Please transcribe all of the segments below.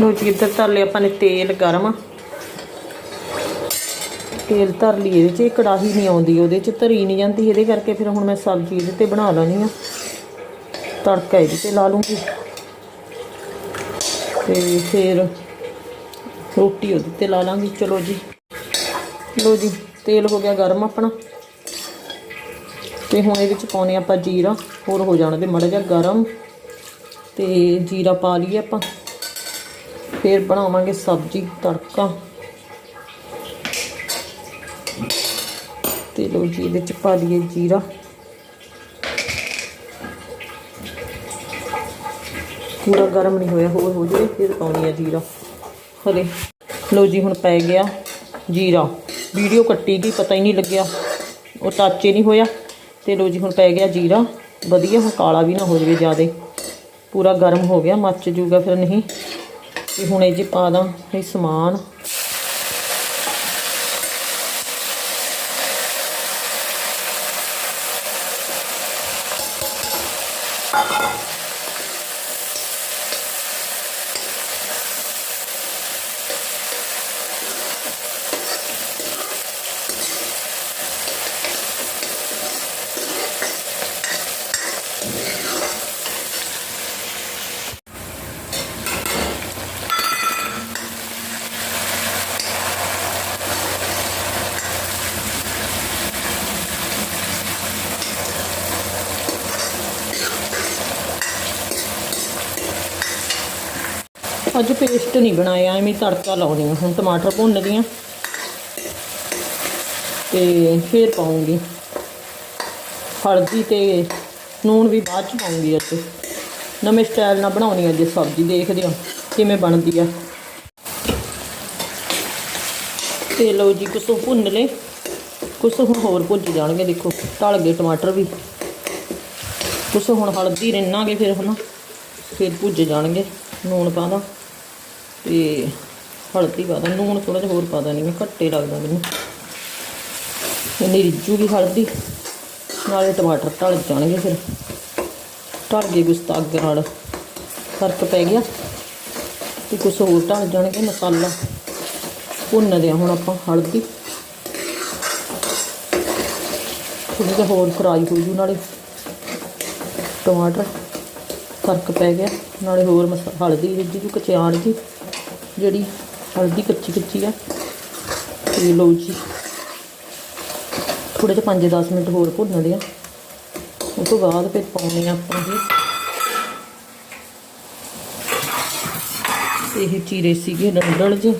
ਲੋ ਜੀ, ਇੱਧਰ ਧਰ ਲਿਆ ਆਪਾਂ ਨੇ ਤੇਲ ਗਰਮ। ਤੇਲ ਧਰ ਲਈ ਇਹਦੇ 'ਚ, ਇਹ ਕੜਾਹੀ ਨਹੀਂ ਆਉਂਦੀ ਉਹਦੇ 'ਚ, ਧਰੀ ਨਹੀਂ ਜਾਂਦੀ ਇਹਦੇ ਕਰਕੇ ਫਿਰ ਹੁਣ ਮੈਂ ਸਬਜ਼ੀ ਇਹਦੇ ਤੇ ਬਣਾ ਲੈਣੀ ਆ ਤੜਕਾ ਇਹਦੇ ਤੇ ਲਾ ਲੂੰਗੀ। ਤੇ ਫਿਰ ਰੋਟੀ ਉਹਦੇ ਤੇ ਲਾ ਲਾਂਗੀ, ਚਲੋ ਜੀ। ਲੋ ਜੀ, ਤੇਲ ਹੋ ਗਿਆ ਗਰਮ ਆਪਣਾ। ਤੇ ਹੁਣ ਇਹਦੇ ਵਿੱਚ ਪਾਉਣੇ ਆਪਾਂ ਜੀਰਾ, ਹੋਰ ਹੋ ਜਾਣਾ ਤੇ ਮੜਾ ਜਿਹਾ ਗਰਮ। ਤੇ ਜੀਰਾ ਪਾ ਲਈਏ ਆਪਾਂ। ਫਿਰ ਬਣਾਵਾਂਗੇ ਸਬਜ਼ੀ, ਤੜਕਾ। ਤੇ ਲੋ ਜੀ, ਇਹਦੇ ਚ ਪਾ ਲਈਏ ਜੀਰਾ। ਪੂਰਾ ਗਰਮ ਨਹੀਂ ਹੋਇਆ, ਹੋਰ ਹੋ ਜਾਵੇ, ਫਿਰ ਪਾਉਣੀ ਆ ਜੀਰਾ। ਹਲੇ। ਲੋ ਜੀ, ਹੁਣ ਪੈ ਗਿਆ ਜੀਰਾ। ਵੀਡੀਓ ਕੱਟੀ ਗਈ, ਪਤਾ ਹੀ ਨਹੀਂ ਲੱਗਿਆ। ਉਹ ਟੱਚ ਹੀ ਨਹੀਂ ਹੋਇਆ। ਤੇ ਲੋ ਜੀ, ਹੁਣ ਪੈ ਗਿਆ ਜੀਰਾ। ਵਧੀਆ, ਹੁਣ ਕਾਲਾ ਵੀ ਨਾ ਹੋ ਜਾਵੇ ਜ਼ਿਆਦਾ। ਪੂਰਾ ਗਰਮ ਹੋ ਗਿਆ, ਮੱਚ ਜੂਗਾ ਫਿਰ ਨਹੀਂ। ਤੇ ਹੁਣ ਇਹ ਜੀ ਪਾ ਦਾਂ ਇਹ ਸਮਾਨ। ਅੱਜ ਪੇਸਟ ਨਹੀਂ ਬਣਾਇਆ, ਐਵੇਂ ਤੜਕਾ ਲਾਉਣੀ ਆ। ਹੁਣ ਟਮਾਟਰ ਭੁੰਨਦੀ ਆ ਤੇ ਫੇਰ ਪਾਉਂਗੀ। ਹਲਦੀ ਤੇ ਨੂਣ ਵੀ ਬਾਅਦ ਚ ਪਾਉਂਗੀ ਅੱਜ। ਨਵੇਂ ਸਟਾਈਲ ਨਾਲ ਬਣਾਉਣੀ ਅੱਜ ਸਬਜ਼ੀ, ਦੇਖਦੇ ਹਾਂ ਕਿਵੇਂ ਬਣਦੀ ਆ। ਤੇ ਲਓ ਜੀ, ਕੁਛ ਭੁੰਨ ਲੈ ਕੁਛ ਹੁਣ ਹੋਰ ਭੁੱਜ ਜਾਣਗੇ, ਦੇਖੋ ਢਲ ਗਏ ਟਮਾਟਰ ਵੀ। ਕੁਛ ਹੁਣ ਹਲਦੀ ਰਿੰਨਾਂਗੇ ਫਿਰ, ਹਨਾ। ਫਿਰ ਭੁੱਜ ਜਾਣਗੇ ਨੂਣ ਪਾਦਾ ਤੇ ਹਲਦੀ ਪਾ ਦਾਂ ਨੂਣ ਥੋੜਾ ਜਿਹਾ ਹੋਰ ਪਾ ਦਾਂਗੀ ਘੱਟੇ ਲੱਗਦਾ ਮੈਨੂੰ। ਇੰਨੀ ਰਿੱਜੂਗੀ ਹਲਦੀ, ਨਾਲੇ ਟਮਾਟਰ ਢਲ ਜਾਣਗੇ ਫਿਰ। ਢਲ ਗਏ ਕੁਛ ਤਾਂ ਅੱਗ ਨਾਲ, ਫ਼ਰਕ ਪੈ ਗਿਆ। ਤੇ ਕੁਛ ਹੋਰ ਢਲ ਜਾਣਗੇ ਮਸਾਲਾ। ਭੁੰਨਦੇ ਆ ਹੁਣ ਆਪਾਂ ਹਲਦੀ। ਥੋੜਾ ਜਿਹਾ ਹੋਰ ਫਰਾਈ ਹੋ ਜੂ ਨਾਲੇ। ਟਮਾਟਰ। ਫ਼ਰਕ ਪੈ ਗਿਆ। ਨਾਲੇ ਹੋਰ ਮਸਾ, ਹਲਦੀ ਵਿੱਚ ਜੂ ਕਚਿਆਣ ਜੀ ਜਿਹੜੀ ਹਲਦੀ ਕੱਚੀ ਕੱਚੀ ਆ, ਤੇ ਲਓ ਜੀ। ਥੋੜੇ ਜਿਹਾ 5-10 ਮਿੰਟ ਹੋਰ ਭੁੰਨਦੇ ਆ। ਉਹ ਤੋਂ ਬਾਅਦ ਫਿਰ ਪਾਉਣੇ ਆ ਆਪਾਂ ਇਹ ਇਹ ਚੀਰੇ ਸੀਗੇ ਡੰਡਲ ਜੇ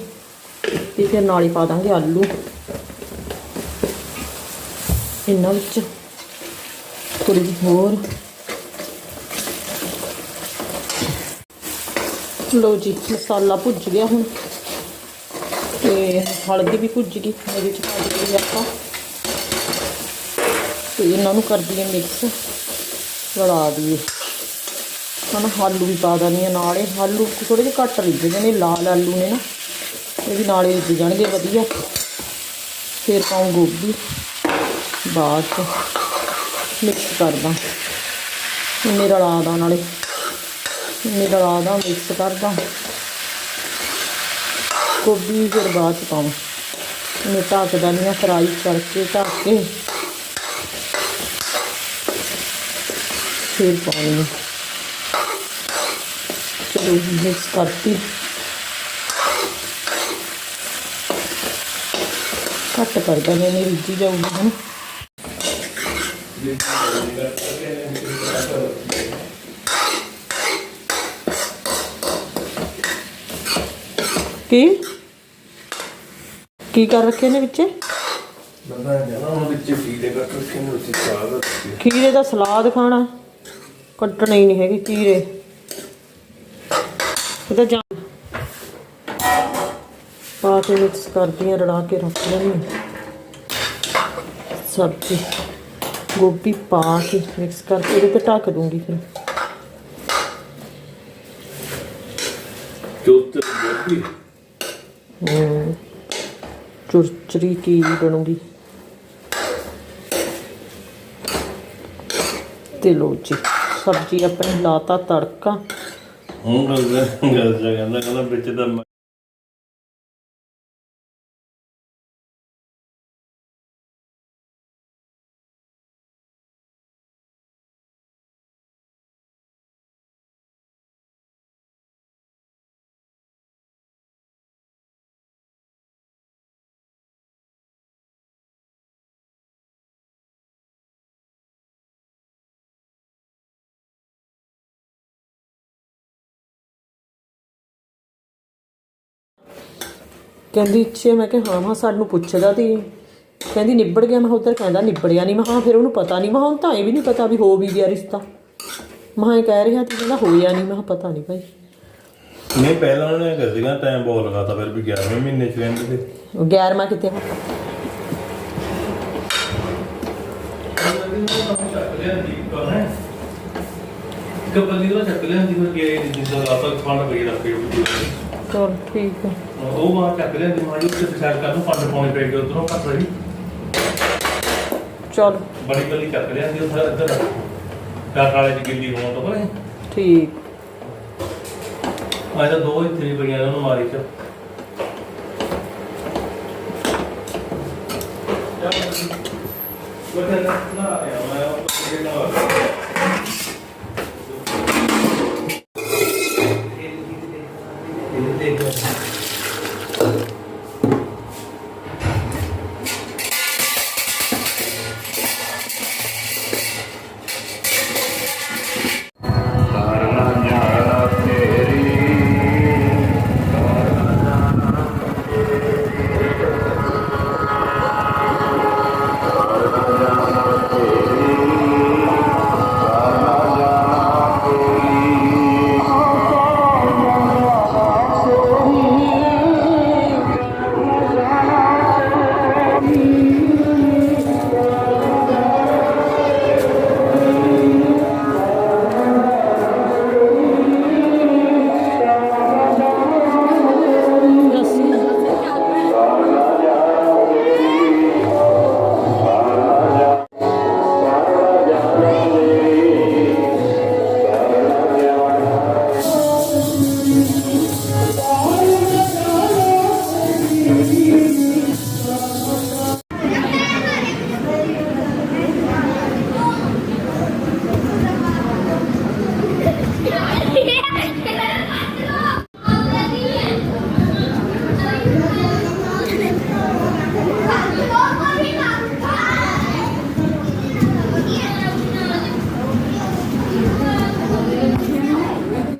ਤੇ ਫਿਰ ਨਾਲੇ ਪਾ ਦਾਂਗੇ ਆਲੂ। ਇਹਨਾਂ ਵਿੱਚ ਥੋੜੀ ਜਿਹੀ ਹੋਰ ਲੋ ਜੀ, ਮਸਾਲਾ ਭੁੱਜ ਗਿਆ ਹੁਣ। ਤੇ ਹਲਦੀ ਵੀ ਭੁੱਜ ਗਈ, ਇਹਦੇ 'ਚ ਪਾ ਦਿੱਤੀ ਆਪਾਂ। ਤੇ ਇਹਨਾਂ ਨੂੰ ਕਰ ਦਈਏ ਮਿਕਸ, ਰਲਾ ਦਈਏ। ਹਨਾ, ਆਲੂ ਵੀ ਪਾ ਦਣੀ ਨਾਲ। ਇਹ ਆਲੂ ਥੋੜੇ ਜਿਹੇ ਘੱਟ ਰਿੱਝਦੇ ਨੇ, ਲਾਲ ਆਲੂ ਨੇ ਨਾ। ਇਹ ਵੀ ਨਾਲੇ ਰਿੱਝ ਜਾਣਗੇ, ਵਧੀਆ। ਫਿਰ ਪਾਉਂ ਗੋਭੀ। ਬਾਅਦ ਚ ਮਿਕਸ ਕਰਦਾ। ਇਹਨੇ ਰਲਾ ਦਾ ਨਾਲੇ। ਮਿਲਾ ਦਾਂ ਮਿਕਸ ਕਰ ਕਰਦਾ ਗੋਭੀ ਫਿਰ ਬਾਅਦ ਚ ਪਾਉਂ ਮੈਂ ਢੱਕ ਦਿੰਦੀ ਹਾਂ ਫਰਾਈ ਕਰਕੇ, ਢੱਕ ਕੇ। ਫਿਰ ਪਾਉਣੀ ਚਲੋ ਮਿਕਸ ਕਰਤੀ। ਘੱਟ ਕਰ ਦਾਂਗੇ ਨਹੀਂ ਰਿੱਝੀ ਜਾਊਗੀ ਹਨ ਕੀ? ਕੀ ਕਰ ਰੱਖੇ ਨੇ ਵਿੱਚ? ਬੰਦਾ ਉਹ ਵਿੱਚ ਨੂੰ ਚਾਹ ਦਾ ਖੀਰੇ ਦਾ ਸਲਾਦ ਖਾਣਾ? ਕੱਟਣੇ ਹੀ ਨਹੀਂ ਹੈਗੇ ਖੀਰੇ। ਇਹਦਾ ਜਾਂ ਪਾ ਕੇ ਮਿਕਸ ਕਰਦੀ ਹਾਂ ਰਲਾ ਕੇ ਰੱਖ ਲੈਣੀ ਸਬਜ਼ੀ ਗੋਭੀ ਪਾ ਕੇ ਮਿਕਸ ਕਰਕੇ ਇਹਦੇ ਤੇ ਢੱਕ ਦੂੰਗੀ ਫਿਰ। ਚੌਥੇ ਗੋਭੀ? ਚੁਰਚਰੀ ਕੀ ਬਣੂਗੀ? ਤੇ ਲੋ ਜੀ, ਸਬਜ਼ੀ ਆਪਣੀ ਲਾਤਾ ਤੜਕਾ। ਹੁਣ ਗੱਲ ਕਹਿੰਦਾ ਕਹਿੰਦਾ ਵਿੱਚ ਤਾਂ ਕਹਿੰਦੀ ਅੱਛੇ ਮੈਂ ਕਿਹਾ ਹਾਂ ਹਾਂ ਸਾਨੂੰ ਪੁੱਛਦਾ ਤੀ। ਕਹਿੰਦੀ ਨਿਬੜ ਗਿਆ। ਮੈਂ ਉਧਰ ਕਹਿੰਦਾ ਨਿਬੜਿਆ ਨਹੀਂ ਮੈਂ ਹਾਂ ਫਿਰ ਉਹਨੂੰ ਪਤਾ ਨਹੀਂ ਮੈਂ ਹੁਣ ਤਾਂ ਇਹ ਵੀ ਨਹੀਂ ਪਤਾ ਵੀ ਹੋ ਵੀ ਗਿਆ ਰਿਸ਼ਤਾ। ਮੈਂ ਕਿਹਾ ਇਹ ਕਹਿ ਰਿਹਾ ਤੇ ਕਹਿੰਦਾ ਹੋਇਆ ਨਹੀਂ ਮੈਂ ਪਤਾ ਨਹੀਂ ਭਾਈ। ਨਹੀਂ ਪਹਿਲਾਂ ਉਹਨੇ ਕਿਹਾ ਸੀਗਾ ਟਾਈਮ ਬਹੁਤ ਲਗਾਤਾ ਫਿਰ ਵੀ 11ਵੇਂ ਮਹੀਨੇ ਚ ਕਹਿੰਦੇ ਤੇ 11ਵਾਂ ਕਿਤੇ ਹੁਣ ਕਬੱਲੀ ਦਾ ਚੱਕ ਲਿਆ ਜਿਵੇਂ ਕਿ ਜਿੰਦਾ ਆਪਾਂ ਫੰਡ ਪਈ ਰੱਖੇ ਚਲ ਠੀਕ ਹੈ। ਉਹ ਬਾਹਰ ਚੱਕ ਲਿਆ ਮਾੜੀ ਉੱਤੇ ਵਿਚਾਰ ਕਰਨ ਨੂੰ ਫੰਡ ਪਾਉਣੇ ਪੈ ਗਏ ਉਧਰੋਂ ਕੱਟ ਰਹੀ। ਚਲ। ਬੜੀ ਬਲੀ ਚੱਕ ਲਿਆ ਸੀ ਉਹ ਇੱਧਰ ਕਾਰ ਵਾਲੇ ਦੀ ਗਿੱਲੀ ਹੋਣ ਤੋਂ ਪਰੇ। ਠੀਕ। ਮੈਂ ਤਾਂ ਦੋ ਇੱਥੇ ਹੀ ਪਈਆਂ ਨੇ ਉਹਨੂੰ ਮਾਰੀ ਚ। ਉਹ ਤਾਂ ਨਾ ਆਇਆ ਮੈਂ ਉਹ ਕਿਹਨਾਂ